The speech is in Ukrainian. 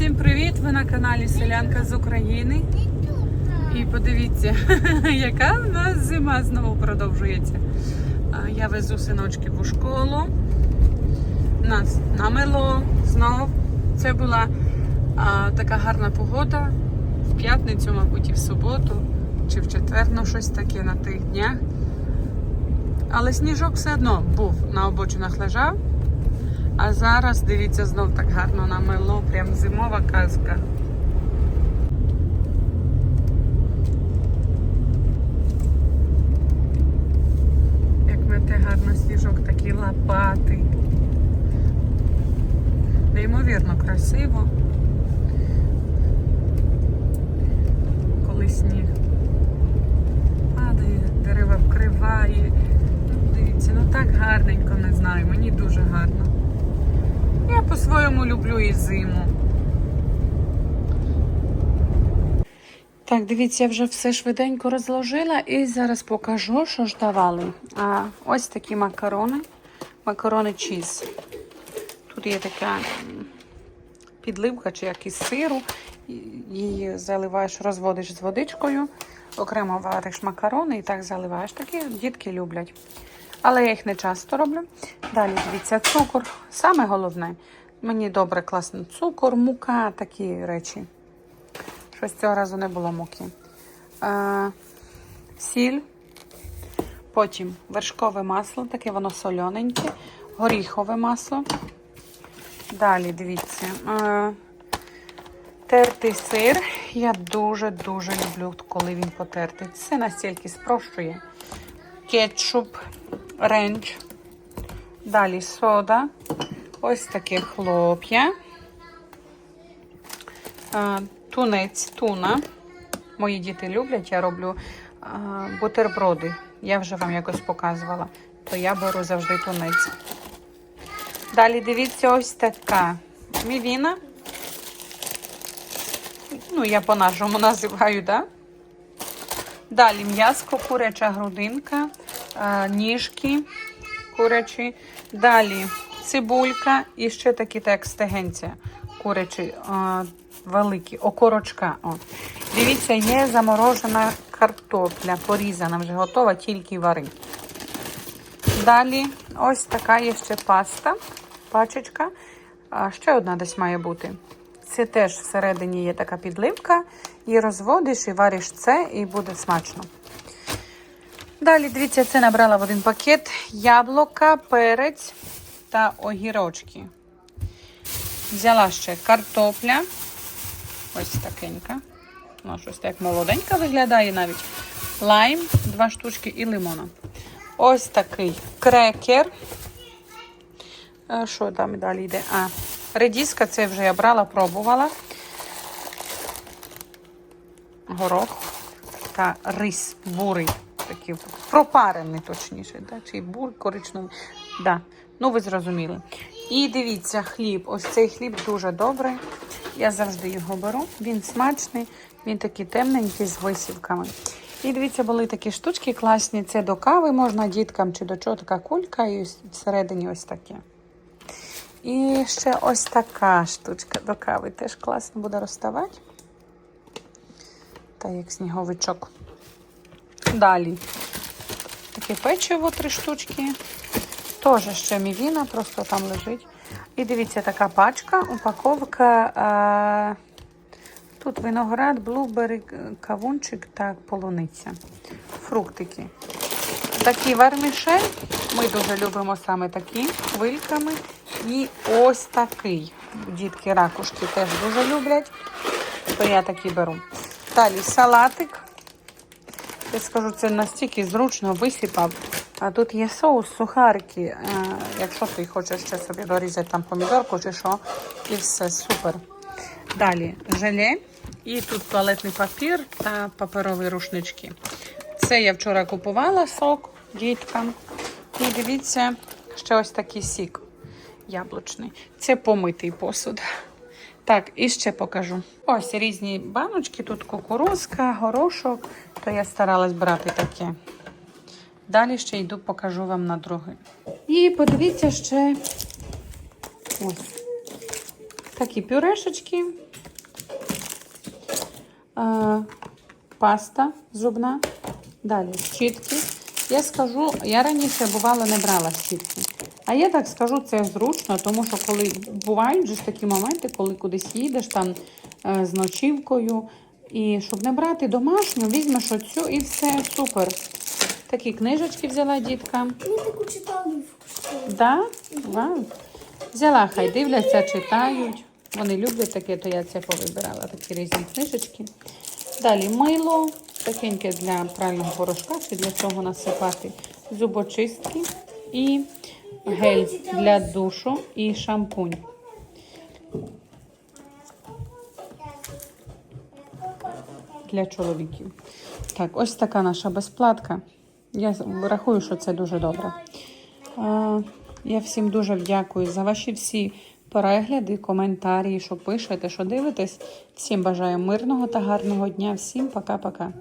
Всім привіт! Ви на каналі Селянка з України. І подивіться, яка в нас зима знову продовжується. Я везу синочків у школу. Нас намело знов. Це була а, така гарна погода. В п'ятницю, мабуть, і в суботу, чи в четвер, ну щось таке на тих днях. Але сніжок все одно був на обочинах лежав. А зараз дивіться знов так гарно намело, прям зимова казка. Як мете гарно сніжок, такий лопатий. Неймовірно красиво. Коли сніг падає, дерева вкриває. Ну, Дивіться, ну так гарненько, не знаю, мені дуже гарно. Я по-своєму люблю і зиму. Так, дивіться, я вже все швиденько розложила і зараз покажу, що ж давали. А, ось такі макарони. Макарони чіз. Тут є така підливка чи як із сиру. Її заливаєш, розводиш з водичкою. Окремо вариш макарони і так заливаєш. Такі дітки люблять. Але я їх не часто роблю. Далі дивіться, цукор. Саме головне, мені добре, класно цукор, мука, такі речі. Щось цього разу не було муки. Е, сіль, потім вершкове масло, таке воно солененьке, горіхове масло. Далі дивіться. Е, тертий сир. Я дуже-дуже люблю, коли він потертий. Це настільки спрощує. Кетчуп, ренч. Далі сода. Ось таке хлоп'я. Тунець, туна. Мої діти люблять, я роблю бутерброди. Я вже вам якось показувала. То я беру завжди тунець. Далі дивіться, ось така мівіна. Ну, я по-нашому називаю, так? Да? Далі м'яско, куряча грудинка, ніжки курячі. Далі цибулька і ще такі так курячі великі, окорочка. О. Дивіться, є заморожена картопля, порізана, вже готова, тільки вари. Далі ось така є ще паста, пачечка. Ще одна десь має бути. Це теж всередині є така підливка. І розводиш, і вариш це, і буде смачно. Далі, дивіться, це набрала в один пакет яблука, перець та огірочки. Взяла ще картопля. Ось такенька. Ну, щось так молоденька виглядає навіть. Лайм, два штучки і лимона. Ось такий крекер. Що там далі йде? А, редіска, це вже я брала, пробувала. Горох та рис бурий. Такий пропарений, точніше. Да? Чи бур коричневий. Да. Ну, ви зрозуміли. І дивіться, хліб. Ось цей хліб дуже добрий. Я завжди його беру. Він смачний, він такий темненький з висівками. І дивіться, були такі штучки класні. Це до кави можна діткам чи до чого така кулька, і всередині ось таке. І ще ось така штучка до кави. Теж класно буде розставати. Та як сніговичок. Далі. Таке печиво три штучки. Теж ще мівіна, просто там лежить. І дивіться, така пачка, упаковка. А, тут виноград, блубери, кавунчик та полуниця. Фруктики. Такі вермішель. Ми дуже любимо саме такі хвильками. І ось такий. Дітки ракушки теж дуже люблять. То я такі беру. Далі салатик. Я скажу, це настільки зручно висипав. А тут є соус, сухарики. Е, якщо ти хочеш ще собі дорізати там помідорку чи що, і все супер. Далі желе. І тут туалетний папір та паперові рушнички. Це я вчора купувала сок діткам. І дивіться, ще ось такий сік яблучний. Це помитий посуд. Так, і ще покажу. Ось різні баночки. Тут кукурузка, горошок. То я старалась брати таке. Далі ще йду, покажу вам на другий. І подивіться ще ось такі пюрешечки. е, паста зубна. Далі щітки. Я скажу, я раніше бувало не брала щітки. А я так скажу, це зручно, тому що коли бувають ж такі моменти, коли кудись їдеш там е, з ночівкою. І щоб не брати домашню, візьмеш оцю і все супер. Такі книжечки взяла дітка. Я таку читала в. Да? Вау. Взяла, хай дивляться, читають. Вони люблять таке, то я це повибирала, такі різні книжечки. Далі мило, такеньке для прального порошка, чи для цього насипати зубочистки і гель для душу і шампунь. Для чоловіків. Так, ось така наша безплатка. Я рахую, що це дуже добре. Я всім дуже дякую за ваші всі перегляди, коментарі, що пишете, що дивитесь. Всім бажаю мирного та гарного дня. Всім пока-пока.